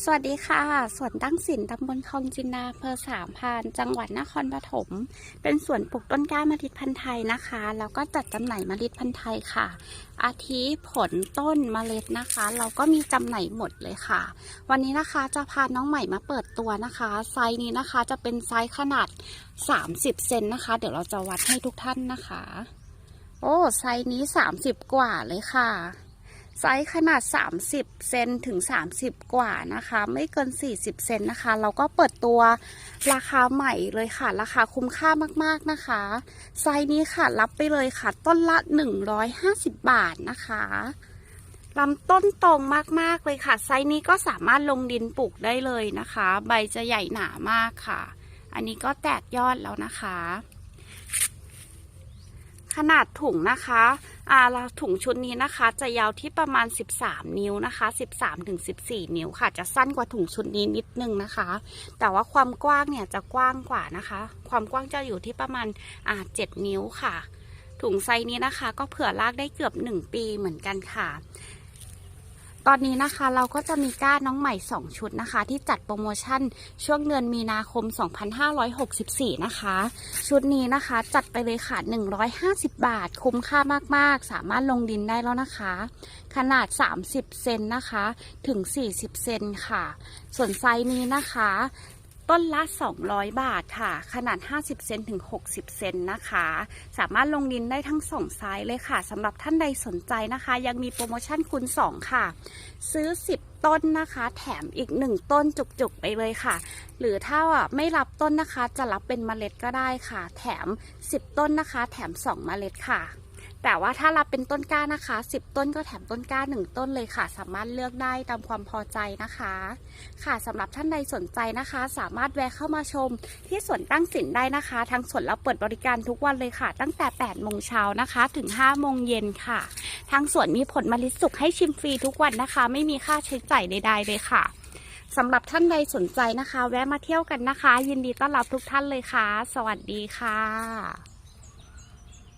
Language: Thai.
สวัสดีค่ะ สวนตั้งสินตำบลคลองจินนาอำเภอสามพาน จังหวัดนครปฐม เป็นสวนปลูกต้นกล้าเมล็ดพันธุ์ไทยนะคะ แล้วก็จัดจำหน่ายเมล็ดพันธุ์ไทยค่ะ อาทิผลต้นเมล็ดนะคะ เราก็มีจำหน่ายหมดเลยค่ะ วันนี้นะคะจะพาน้องใหม่มาเปิดตัวนะคะ ไซส์นี้นะคะจะเป็นไซส์ขนาด 30 เซนนะคะ เดี๋ยวเราจะวัดให้ทุกท่านนะคะ โอ้ ไซส์นี้ 30 กว่าเลยค่ะ ไซส์ขนาด 30 เซนถึง 30 กว่านะคะ ไม่เกิน 40 เซนนะคะ เราก็เปิดตัวราคาใหม่เลยค่ะ ราคาคุ้มค่ามากๆนะคะ ไซส์นี้ค่ะรับไปเลยค่ะ ต้นละ 150 บาทนะคะลำต้นตรงมากๆเลยค่ะ ไซส์นี้ก็สามารถลงดินปลูกได้เลยนะคะ ใบจะใหญ่หนามากค่ะ อันนี้ก็แตกยอดแล้วนะคะ ขนาดถุงนะคะอ่าเราถุงชุดนี้นะคะ จะยาวที่ประมาณ 13 นิ้วนะคะ 13ถึง14 นิ้วค่ะ จะสั้นกว่าถุงชุดนี้นิดนึงนะคะ แต่ว่าความกว้างเนี่ยจะกว้างกว่านะคะ ความกว้างจะอยู่ที่ประมาณอ่า7นิ้วค่ะ ถุงไซส์นี้นะคะ ก็เผื่อลากได้เกือบ 1 ปีเหมือนกันค่ะ ตอนนี้นะคะเราก็จะมีก้านน้องใหม่ 2 ชุดนะคะ ที่จัดโปรโมชั่นช่วงเดือนมีนาคม 2564 นะคะ ชุดนี้นะคะจัดไปเลยค่ะ 150 บาท คุ้มค่ามากๆ สามารถลงดินได้แล้วนะคะ ขนาด 30 เซนนะคะ ถึง 40 เซนค่ะ ส่วนไซส์นี้นะคะ ต้นละ 200 บาทค่ะ ขนาด 50 เซนถึง 60 เซนนะคะ สามารถลงดินได้ทั้งสองไซส์เลยค่ะสำหรับท่านใดสนใจนะคะ ยังมีโปรโมชั่นคูณ2 ค่ะ ซื้อ 10 ต้นนะคะ แถมอีก 1 ต้นจุกๆ ไปเลยค่ะ หรือถ้าไม่รับต้นนะคะจะรับเป็นเมล็ดก็ได้ค่ะ แถม 10 ต้นนะคะ แถม 2 เมล็ดค่ะ แต่ว่าถ้ารับเป็นต้นกล้านะคะ 10 ต้นก็แถมต้นกล้า 1 ต้นเลยค่ะ สามารถเลือกได้ตามความพอใจนะคะ ค่ะสำหรับท่านใดสนใจนะคะ สามารถแวะเข้ามาชม ที่สวนตั้งสินได้นะคะ ทางสวนเราเปิดบริการทุกวันเลยค่ะ ตั้งแต่ 8 โมงเช้านะคะ ถึง 5 โมงเย็นค่ะ ทางสวนมีผลมะลิสุกให้ชิมฟรีทุกวันนะคะ ไม่มีค่าใช้จ่ายใดๆเลยค่ะสำหรับท่านใดสนใจนะคะ แวะมาเที่ยวกันนะคะ ยินดีต้อนรับทุกท่านเลยค่ะ สวัสดีค่ะ